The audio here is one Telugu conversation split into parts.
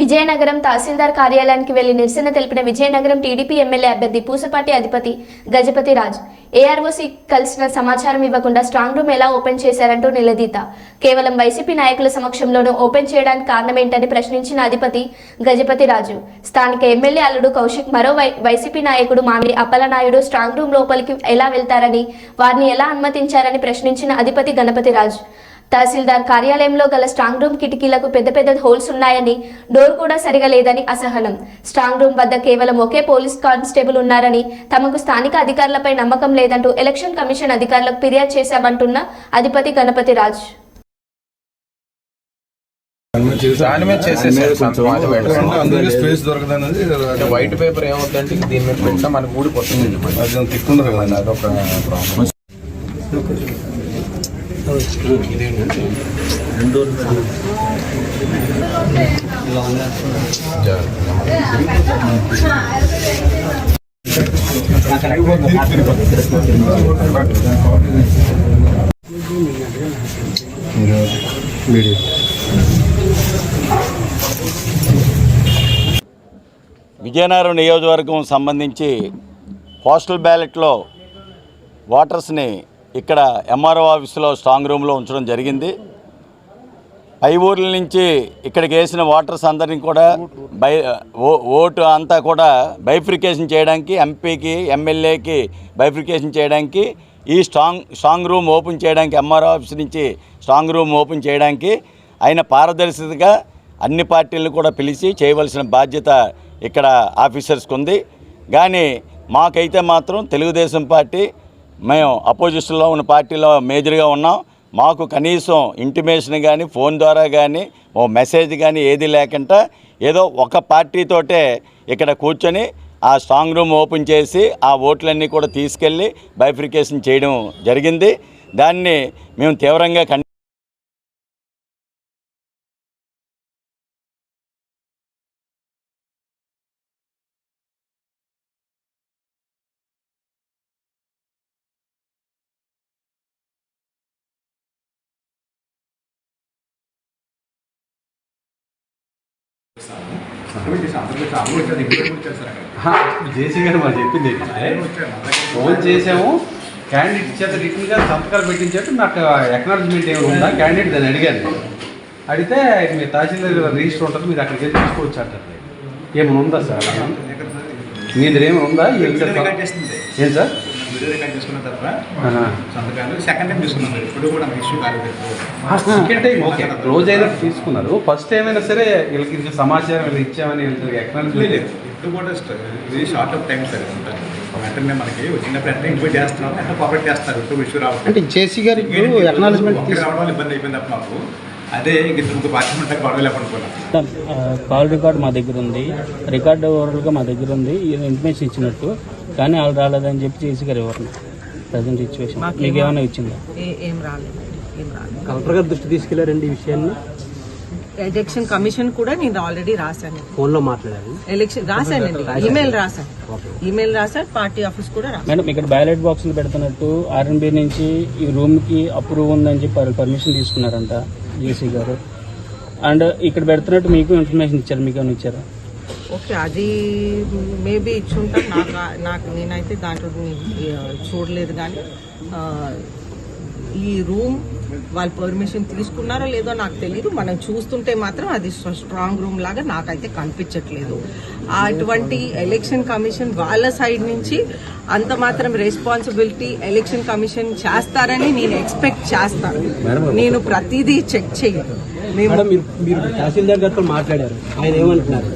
విజయనగరం తహసీల్దార్ కార్యాలయానికి వెళ్ళి నిరసన తెలిపిన విజయనగరం టీడీపీ ఎమ్మెల్యే అభ్యర్థి పూసపాటి అధిపతి గజపతి రాజ్. ఏఆర్ఓసి కలిసిన సమాచారం ఇవ్వకుండా స్ట్రాంగ్ రూమ్ ఎలా ఓపెన్ చేశారంటూ నిలదీత. కేవలం వైసీపీ నాయకుల సమక్షంలోనూ ఓపెన్ చేయడానికి కారణమేంటని ప్రశ్నించిన అధిపతి గజపతి రాజు. స్థానిక ఎమ్మెల్యే అల్లుడు కౌశిక్ మరో వై వైసీపీ నాయకుడు మామిడి అప్పలనాయుడు స్ట్రాంగ్ రూమ్ లోపలికి ఎలా వెళ్తారని వారిని ఎలా అనుమతించారని ప్రశ్నించిన అధిపతి గణపతి రాజు. తహసీల్దార్ కార్యాలయంలో గల స్ట్రాంగ్ రూమ్ కిటికీలకు పెద్ద పెద్ద హోల్స్ ఉన్నాయని డోర్ కూడా సరిగా లేదని అసహనం. స్ట్రాంగ్ రూమ్ వద్ద కేవలం ఒకే పోలీస్ కానిస్టేబుల్ ఉన్నారని తమకు స్థానిక అధికారులపై నమ్మకం లేదంటూ ఎలక్షన్ కమిషన్ అధికారులకు ఫిర్యాదు చేశామంటున్న అధిపతి గణపతి రాజ్. దాని మీద చేసేసారు స్పేస్ దొరకదనేది అంటే వైట్ పేపర్ ఏమవుతుందంటే దీని మీద పెట్టినా మనకు ఊడిపోతుంది. అది తిక్కున్నారు కదా? అదొక ప్రాబ్లం. విజయనగరం నియోజకవర్గం సంబంధించి పోస్టల్ బ్యాలెట్లో ఓటర్స్ని ఇక్కడ ఎంఆర్ఓ ఆఫీసులో స్ట్రాంగ్ రూమ్లో ఉంచడం జరిగింది. పై ఊర్ల నుంచి ఇక్కడికి వేసిన ఓటర్స్ అందరినీ కూడా బై ఓ- ఓటు అంతా కూడా బైఫ్రికేషన్ చేయడానికి ఎంపీకి ఎమ్మెల్యేకి బైఫ్రికేషన్ చేయడానికి ఈ స్ట్రాంగ్ స్ట్రాంగ్ రూమ్ ఓపెన్ చేయడానికి ఎంఆర్ఓ ఆఫీస్ నుంచి స్ట్రాంగ్ రూమ్ ఓపెన్ చేయడానికి ఆయన పారదర్శకగా అన్ని పార్టీలను కూడా పిలిచి చేయవలసిన బాధ్యత ఇక్కడ ఆఫీసర్స్కి ఉంది కానీ మాకైతే మాత్రం తెలుగుదేశం పార్టీ మేము అపోజిషన్లో ఉన్న పార్టీలో మేజర్గా ఉన్నాం. మాకు కనీసం ఇంటిమేషన్ కానీ ఫోన్ ద్వారా కానీ ఓ మెసేజ్ కానీ ఏది లేకుండా ఏదో ఒక పార్టీతోటే ఇక్కడ కూర్చొని ఆ స్ట్రాంగ్ రూమ్ ఓపెన్ చేసి ఆ ఓట్లన్నీ కూడా తీసుకెళ్ళి బైఫ్రికేషన్ చేయడం జరిగింది. దాన్ని మేము తీవ్రంగా జేసీ గారు మాకు చెప్పింది ఏంటంటే ఫోన్ చేసాము క్యాండిడేట్ చేత రిటర్న్గా సంతకాలు పెట్టించేట్టు నాకు ఎక్నాలజ్మెంట్ ఏమైనా ఉందా? క్యాండిడేట్ దాన్ని అడిగాను. అడిగితే మీ తహసీల్దార్ రిజిస్టర్ ఉంటుంది మీరు అక్కడికి వెళ్ళి తీసుకోవచ్చు అంటారు. ఏమైనా ఉందా సార్? మీ దగ్గర ఏమైనా ఉందా? ఏం సార్? వీడియో రికార్డ్ చేసుకున్న తర్వాత. సంతకాలు సెకండ్ టైం తీసుకున్నాం మీరు ఇప్పుడు కూడా ఇష్యూ కాలేదు. Second time okay. క్లోజ్ అయినట్టు తీసుకున్నారు. ఫస్ట్ ఏమైనా సరే వీళ్ళకి సమాచారం వీళ్ళకి ఇచ్చామని లేదు ఇప్పుడు కూడా ఇది షార్ట్ ఆఫ్ టైం సార్. వెంటనే మనకి వచ్చినప్పుడు అంటే ఇంటికి చేస్తున్నాం అంటే కోఆపరేట్ చేస్తారు ఇప్పుడు ఇష్యూ రావాలి అంటే జేసీ గారు ఇప్పుడు ఎక్నాలజ్మెంట్ ఒక్కటి రావడం వల్ల ఇబ్బంది అయిపోయింది మాకు. అదే ఇంక ఇంకొక పార్టీ ఉంటే గొడవ లేకుండా ఆ, కాల్ రికార్డ్ మా దగ్గర ఉంది. రికార్డ్ ఓవరాల్గా మా దగ్గర ఉంది. ఇన్ఫర్మేషన్ ఇచ్చినట్టు. కానీ వాళ్ళు రాలేదని చెప్పి చేసి గారు ఎవరిని? ప్రజెంట్ సిచ్యువేషన్ మీకు ఏమైనా ఇచ్చిందా? ఏ- ఏం రాలేదు. ఏం రాలేదు. కలెక్టర్ గారి దృష్టి తీసుకెళ్ళారండి ఈ విషయాన్ని? ఎలక్షన్ కమిషన్ కూడా నేను ఆల్రెడీ రాశాను. ఫోన్లో మాట్లాడారు. ఎలక్షన్ రాశానండి. ఈమెయిల్ రాశాను. ఈమెయిల్ రాశాను పార్టీ ఆఫీస్ కూడా రాశాను. మేడం ఇక్కడ బ్యాలెట్ బాక్సులు పెడుతున్నట్టు ఆర్ఎన్బి నుంచి ఈ రూమ్కి అప్రూవ్ ఉందని చెప్పి పర్మిషన్ తీసుకున్నారంట జేసీ గారు. అండ్ ఇక్కడ పెడుతున్నట్టు మీకు ఇన్ఫర్మేషన్ ఇచ్చారు మీకు ఏమైనా ఇచ్చారా? ఓకే అది మేబీ ఇచ్చుంటాం నాకు నాకు నేనైతే దాంట్లో చూడలేదు కానీ ఈ రూమ్ వాళ్ళు పర్మిషన్ తీసుకున్నారో లేదో నాకు తెలియదు మనం చూస్తుంటే మాత్రం అది స్ట్రాంగ్ రూమ్ లాగా నాకైతే కనిపించట్లేదు. అటువంటి ఎలక్షన్ కమిషన్ వాళ్ళ సైడ్ నుంచి అంత మాత్రం రెస్పాన్సిబిలిటీ ఎలక్షన్ కమిషన్ చేస్తారని నేను ఎక్స్పెక్ట్ చేస్తాను. నేను ప్రతిదీ చెక్ చేయను మీరు తహసీల్దార్ గారితో మాట్లాడారు. ఆయన ఏమంటున్నారు?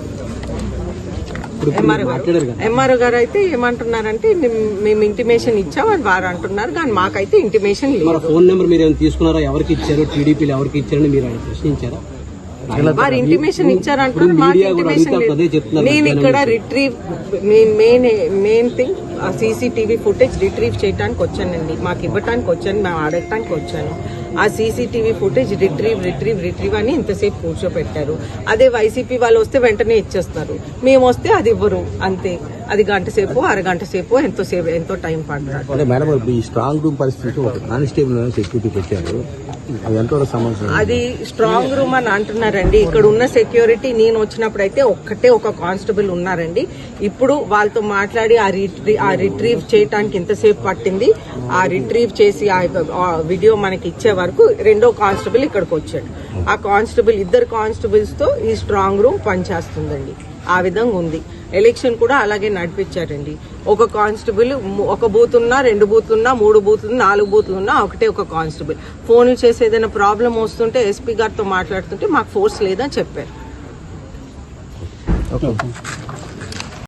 ఎంఆర్ఓ గారు అయితే ఏమంటున్నారంటే మేము- మేము ఇంటిమేషన్ ఇచ్చామని వారు అంటున్నారు. కానీ మాకైతే ఇంటిమేషన్ లేదు. ఫోన్ నెంబర్ మీరు ఏమైనా తీసుకున్నారా? ఎవరికి ఇచ్చారు? టీడీపీలు ఎవరికి ఇచ్చారని మీరు ఆయన ప్రశ్నించారా? వారు ఇంటిమేషన్ ఇచ్చారంటారు ఇప్పుడు మాకు ఇంటిమేషన్ నేను ఇక్కడ. రిట్రీవ్ మెయిన్ మెయిన్ థింగ్ ఆ సీసీటీవీ ఫుటేజ్ రిట్రీవ్ చేయడానికి వచ్చానండి. మాకు ఇవ్వటానికి వచ్చాను మేము అడగటానికి వచ్చాను. ఆ CCTV footage retrieve retrieve retrieve అని ఇంతసేపు కూర్చోపెట్టారు. అదే వైసీపీ వాళ్ళు వస్తే వెంటనే ఇచ్చేస్తారు. మేము వస్తే అది ఇవ్వరు. అంతే. అది గంట సేపు అరగంట సేపు ఎంతో సేపు ఎంతో టైం పడుతుంది. మేడం ఈ స్ట్రాంగ్ రూమ్ పరిస్థితి ఒక కానిస్టేబుల్ సెక్యూరిటీ పెట్టారు. అది స్ట్రాంగ్ రూమ్ అని అంటున్నారండి. ఇక్కడ ఉన్న సెక్యూరిటీ నేను వచ్చినప్పుడు అయితే ఒక్కటే ఒక కానిస్టేబుల్ ఉన్నారండి. ఇప్పుడు వాళ్ళతో మాట్లాడి ఆ రిట్రీ ఆ రిట్రీవ్ చేయడానికి ఎంతసేపు పట్టింది. ఆ రిట్రీవ్ చేసి ఆ ఆ వీడియో మనకి ఇచ్చే వరకు రెండో కానిస్టేబుల్ ఇక్కడికి వచ్చాడు. ఆ కానిస్టేబుల్ ఇద్దరు కానిస్టేబుల్స్తో ఈ స్ట్రాంగ్ రూమ్ పనిచేస్తుందండి. ఆ విధంగా ఉంది. ఎలక్షన్ కూడా అలాగే నడిపించారండి. ఒక కానిస్టేబుల్ ఒక బూత్ ఉన్నా రెండు బూత్ ఉన్నా మూడు బూత్ ఉన్నా నాలుగు బూత్లు ఉన్నా ఒకటే ఒక కానిస్టేబుల్. ఫోన్లు చేసి ఏదైనా ప్రాబ్లం వస్తుంటే ఎస్పీ గారితో మాట్లాడుతుంటే మాకు ఫోర్స్ లేదని చెప్పారు.